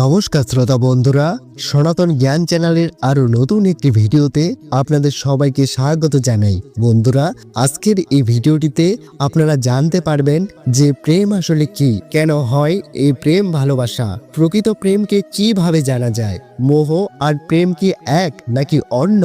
নমস্কার শ্রোতা বন্ধুরা, সনাতন জ্ঞান চ্যানেলের আরও নতুন একটি ভিডিওতে আপনাদের সবাইকে স্বাগত জানাই। বন্ধুরা, আজকের এই ভিডিওটিতে আপনারা জানতে পারবেন যে প্রেম আসলে কি, কেন হয় এই প্রেম ভালোবাসা, প্রকৃত প্রেমকে কীভাবে জানা যায়, মোহ আর প্রেম কি এক নাকি অন্য?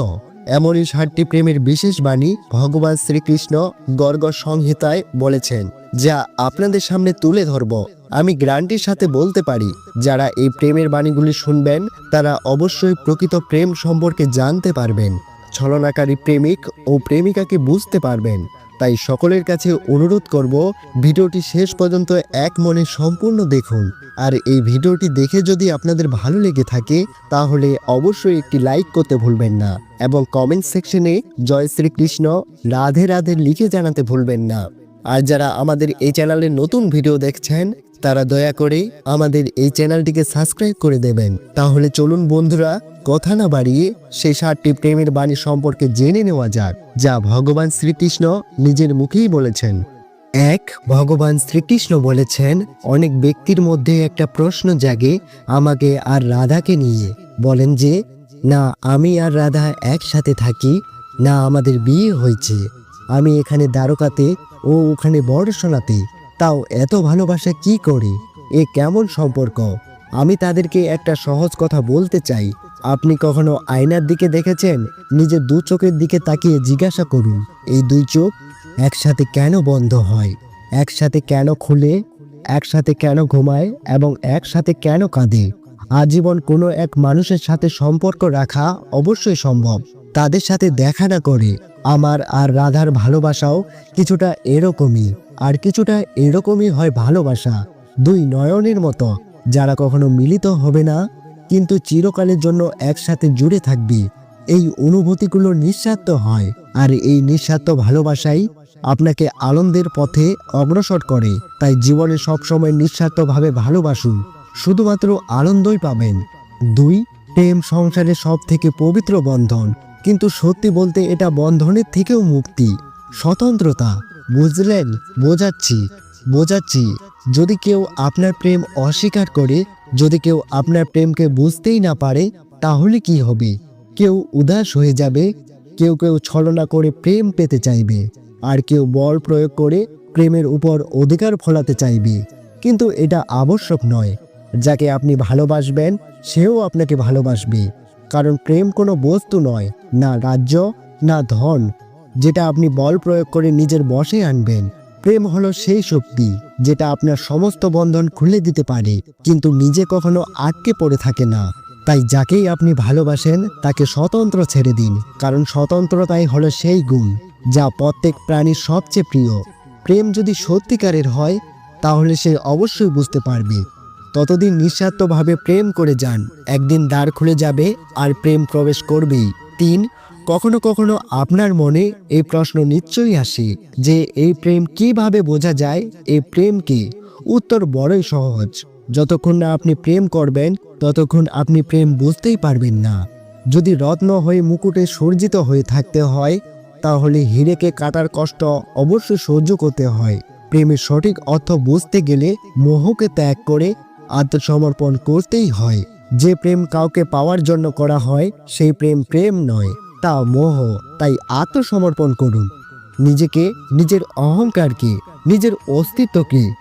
এমনই সাতটি প্রেমের বিশেষ বাণী ভগবান শ্রীকৃষ্ণ গর্গ সংহিতায় বলেছেন। যা আপনাদের সামনে তুলে ধরব। আমি গ্রান্টির সাথে বলতে পারি, যারা এই প্রেমের বাণীগুলি শুনবেন, তারা অবশ্যই প্রকৃত প্রেম সম্পর্কে জানতে পারবেন। ছলনাকারী প্রেমিক ও প্রেমিকাকে বুঝতে পারবেন। তাই সকলের কাছে অনুরোধ করব, ভিডিওটি শেষ পর্যন্ত এক মনে সম্পূর্ণ দেখুন। আর এই ভিডিওটি দেখে যদি আপনাদের ভালো লেগে থাকে, তাহলে অবশ্যই একটি লাইক করতে ভুলবেন না। এবং কমেন্ট সেকশনে জয় শ্রীকৃষ্ণ, রাধে রাধে লিখে জানাতে ভুলবেন না। আর যারা আমাদের এই চ্যানেলে নতুন ভিডিও দেখছেন, তারা দয়া করে আমাদের এই চ্যানেলটিকে সাবস্ক্রাইব করে দেবেন। তাহলে চলুন বন্ধুরা, কথা না বাড়িয়ে সেই সাতটি প্রেমের বাণী সম্পর্কে জেনে নেওয়া যাক, যা ভগবান শ্রীকৃষ্ণ নিজের মুখেই বলেছেন। এক, ভগবান শ্রীকৃষ্ণ বলেছেন, অনেক ব্যক্তির মধ্যে একটা প্রশ্ন জাগে আমাকে আর রাধাকে নিয়ে। বলেন যে, না, আমি আর রাধা একসাথে থাকি, না আমাদের বিয়ে হয়েছে। আমি এখানে দ্বারকাতে ও ওখানে বড়শোনাতে তাও এত ভালোবাসা কি করে? এ কেমন সম্পর্ক? আমি তাদেরকে একটা সহজ কথা বলতে চাই। আপনি কখনো আয়নার দিকে দেখেছেন? নিজের দু চোখের দিকে তাকিয়ে জিজ্ঞাসা করুন, এই দুই চোখ একসাথে কেন বন্ধ হয়? একসাথে কেন খুলে? একসাথে কেন ঘুমায়? এবং একসাথে কেন কাঁদে? আজীবন কোনো এক মানুষের সাথে সম্পর্ক রাখা অবশ্যই সম্ভব। তাদের সাথে দেখা না করে আমার আর রাধার ভালোবাসাও কিছুটা এরকমই, আর কিছুটা এরকমই হয় ভালোবাসা, দুই নয়নের মতো। যারা কখনো মিলিত হবে না, কিন্তু চিরকালের জন্য একসাথে জুড়ে থাকবে। এই অনুভূতিগুলো নিঃস্বার্থ হয়, আর এই নিঃস্বার্থ ভালোবাসাই আপনাকে আনন্দের পথে অগ্রসর করে। তাই জীবনে সবসময় নিঃস্বার্থভাবে ভালোবাসুন, শুধুমাত্র আনন্দই পাবেন। দুই, প্রেম সংসারের সব থেকে পবিত্র বন্ধন। কিন্তু সত্যি বলতে এটা বন্ধনের থেকেও মুক্তি। স্বতন্ত্রতা, বুঝলেন? বোঝাচ্ছি বোঝাচ্ছি। যদি কেউ আপনার প্রেম অস্বীকার করে, যদি কেউ আপনার প্রেমকে বুঝতেই না পারে, তাহলে কি হবে? কেউ উদাস হয়ে যাবে, কেউ কেউ ছলনা করে প্রেম পেতে চাইবে, আর কেউ বল প্রয়োগ করে প্রেমের উপর অধিকার ফলাতে চাইবে। কিন্তু এটা আবশ্যক নয়। যাকে আপনি ভালোবাসবেন, সেও আপনাকে ভালোবাসবে। কারণ প্রেম কোনো বস্তু নয়, না রাজ্য, না ধন, যেটা আপনি বল প্রয়োগ করে নিজের বশে আনবেন। প্রেম হলো সেই শক্তি যেটা আপনার সমস্ত বন্ধন খুলে দিতে পারে, কিন্তু নিজে কখনো আটকে পড়ে থাকে না। তাই যাকেই আপনি ভালোবাসেন, তাকে স্বতন্ত্র ছেড়ে দিন, কারণ স্বতন্ত্রতাই হলো সেই গুণ, যা প্রত্যেক প্রাণীর সবচেয়ে প্রিয়। প্রেম যদি সত্যিকারের হয়, তাহলে সে অবশ্যই বুঝতে পারবে। ততদিন নিঃস্বার্থভাবে প্রেম করে যান। একদিন দ্বার খুলে যাবে আর প্রেম প্রবেশ করবেই। তিন, কখনো কখনো আপনার মনে এই প্রশ্ন নিশ্চয়ই আসে যে, এই প্রেম কীভাবে বোঝা যায়, এই প্রেমকে উত্তর বড়ই সহজ। যতক্ষণ না আপনি প্রেম করবেন, ততক্ষণ আপনি প্রেম বুঝতেই পারবেন না। যদি রত্ন হয়ে মুকুটে সর্জিত হয়ে থাকতে হয়, তাহলে হিরেকে কাটার কষ্ট অবশ্যই সহ্য করতে হয়। প্রেমের সঠিক অর্থ বুঝতে গেলে মোহকে ত্যাগ করে আত্মসমর্পণ করতেই হয়। যে প্রেম কাউকে পাওয়ার জন্য করা হয়, সেই প্রেম প্রেম নয়, তা মোহ। তাই আত্মসমর্পণ করুন। নিজেকে, নিজের অহংকারকে, নিজের অস্তিত্বকে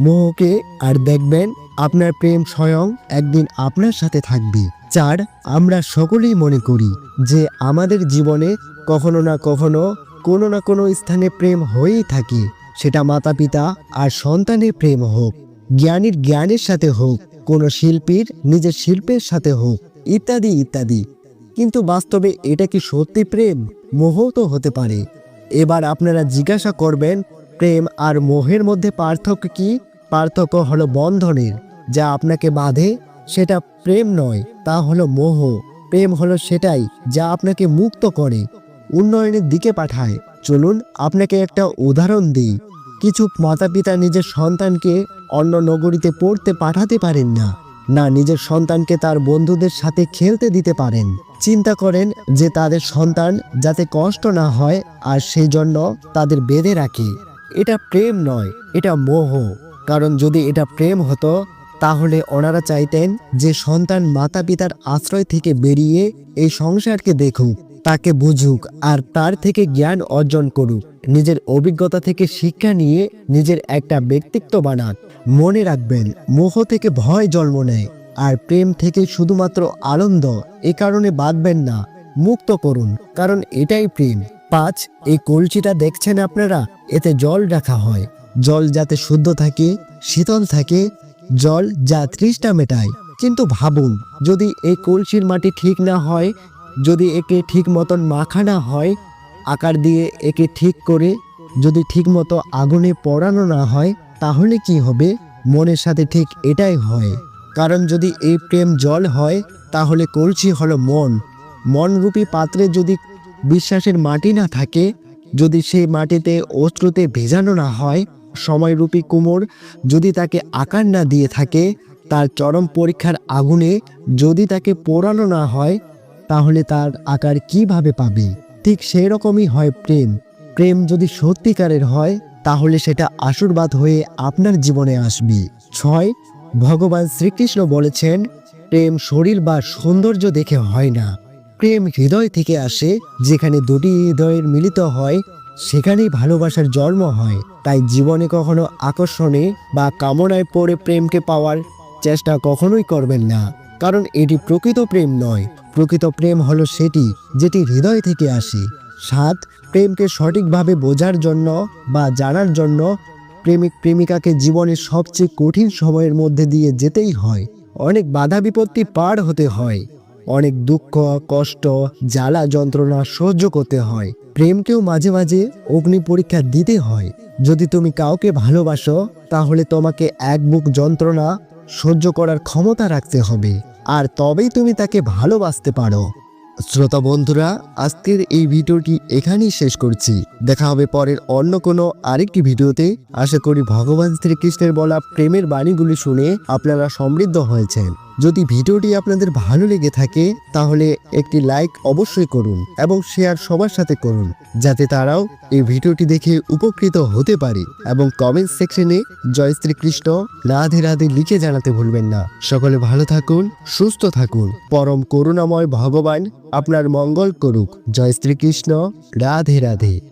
মোহকে আর দেখবেন, আপনার প্রেম স্বয়ং একদিন আপনার সাথে থাকবে। চার, আমরা সকলেই মনে করি যে আমাদের জীবনে কখনো না কখনো কোনো না কোনো স্থানে প্রেম হয়েই থাকে। সেটা মাতা পিতা আর সন্তানের প্রেম হোক। জ্ঞানীর জ্ঞানের সাথে হোক, কোনো শিল্পীর নিজের শিল্পের সাথে হোক, ইত্যাদি ইত্যাদি। কিন্তু বাস্তবে এটা কি সত্যি প্রেম? মোহ তো হতে পারে। এবার আপনারা জিজ্ঞাসা করবেন, প্রেম আর মোহের মধ্যে পার্থক্য কি? পার্থক্য হলো বন্ধনের। যা আপনাকে বাঁধে, সেটা প্রেম নয়, তা হলো মোহ। প্রেম হলো সেটাই যা আপনাকে মুক্ত করে, উন্নয়নের দিকে পাঠায়। চলুন, আপনাকে একটা উদাহরণ দিই। কিছু মাতাপিতা নিজের সন্তানকে অন্য নগরীতে পড়তে পাঠাতে পারেন না। না, নিজের সন্তানকে তার বন্ধুদের সাথে খেলতে দিতে পারেন। চিন্তা করেন যে তাদের সন্তান যাতে কষ্ট না হয় আর সেই জন্য তাদের বেঁধে রাখে। এটা প্রেম নয়, এটা মোহ। কারণ যদি এটা প্রেম হতো, তাহলে ওনারা চাইতেন যে সন্তান মাতা পিতার আশ্রয় থেকে বেরিয়ে এই সংসারকে দেখুক, তাকে বুঝুক আর তার থেকে জ্ঞান অর্জন করুক। নিজের অভিজ্ঞতা থেকে শিক্ষা নিয়ে নিজের একটা ব্যক্তিত্ব বানান। মনে রাখবেন, মোহ থেকে ভয় জন্ম নেয়, আর প্রেম থেকে শুধুমাত্র আনন্দ, এ কারণে বাঁধবেন না, মুক্ত করুন, কারণ এটাই প্রেম। পাঁচ, এই কলসিটা দেখছেন আপনারা, এতে জল রাখা হয়। জল যাতে শুদ্ধ থাকে, শীতল থাকে, জল যা তৃষ্ণা মেটায়। কিন্তু ভাবুন, যদি এই কলসির মাটি ঠিক না হয়, যদি একে ঠিক মতন মাখা না হয় আকার দিয়ে একে ঠিক করে যদি ঠিক মতো আগুনে পড়ানো না হয়, তাহলে কি হবে? মনের সাথে ঠিক এটাই হয়। কারণ যদি এই প্রেম জল হয়, তাহলে কলসি হলো মন। মনরূপী পাত্রে যদি বিশ্বাসের মাটি না থাকে, যদি সেই মাটিতে অস্ত্রতে ভেজানো না হয়, সময়রূপী কুমোর যদি তাকে আকার না দিয়ে থাকে, তার চরম পরীক্ষার আগুনে যদি তাকে পোড়ানো না হয়, তাহলে তার আকার কীভাবে পাবে? ঠিক সেই রকমই হয় প্রেম। প্রেম যদি সত্যিকারের হয়, তাহলে সেটা আশীর্বাদ হয়ে আপনার জীবনে আসবে। ছয়, ভগবান শ্রীকৃষ্ণ বলেছেন, প্রেম শরীর বা সৌন্দর্য দেখে হয় না। প্রেম হৃদয় থেকে আসে, যেখানে দুটি হৃদয়ের মিলিত হয়, সেখানেই ভালোবাসার জন্ম হয়। তাই জীবনে কখনো আকর্ষণে বা কামনায় পড়ে প্রেমকে পাওয়ার চেষ্টা কখনোই করবেন না। কারণ এটি প্রকৃত প্রেম নয়। প্রকৃত প্রেম হলো সেটি যেটি হৃদয় থেকে আসে। সাত, প্রেমকে সঠিকভাবে বোঝার জন্য বা জানার জন্য প্রেমিক প্রেমিকাকে জীবনের সবচেয়ে কঠিন সময়ের মধ্যে দিয়ে যেতেই হয়। অনেক বাধা বিপত্তি পার হতে হয়। অনেক দুঃখ, কষ্ট, জ্বালা যন্ত্রণা সহ্য করতে হয়। প্রেমকেও মাঝে মাঝে অগ্নি পরীক্ষা দিতে হয়। যদি তুমি কাউকে ভালোবাসো, তাহলে তোমাকে এক বুক যন্ত্রণা সহ্য করার ক্ষমতা রাখতে হবে। আর তবেই তুমি তাকে ভালোবাসতে পারো। শ্রোতা বন্ধুরা, আজকের এই ভিডিওটি এখানেই শেষ করছি। দেখা হবে পরের অন্য কোনো আরেকটি ভিডিওতে। আশা করি ভগবান শ্রীকৃষ্ণের বলা প্রেমের বাণীগুলি শুনে আপনারা সমৃদ্ধ হয়েছেন। যদি ভিডিওটি আপনাদের ভালো লেগে থাকে, তাহলে একটি লাইক অবশ্যই করুন এবং শেয়ার সবার সাথে করুন, যাতে তারাও এই ভিডিওটি দেখে উপকৃত হতে পারে এবং কমেন্ট সেকশনে জয় শ্রীকৃষ্ণ রাধে রাধে লিখে জানাতে ভুলবেন না। সকলে ভালো থাকুন, সুস্থ থাকুন। পরম করুণাময় ভগবান আপনার মঙ্গল করুক। জয় শ্রীকৃষ্ণ রাধে রাধে।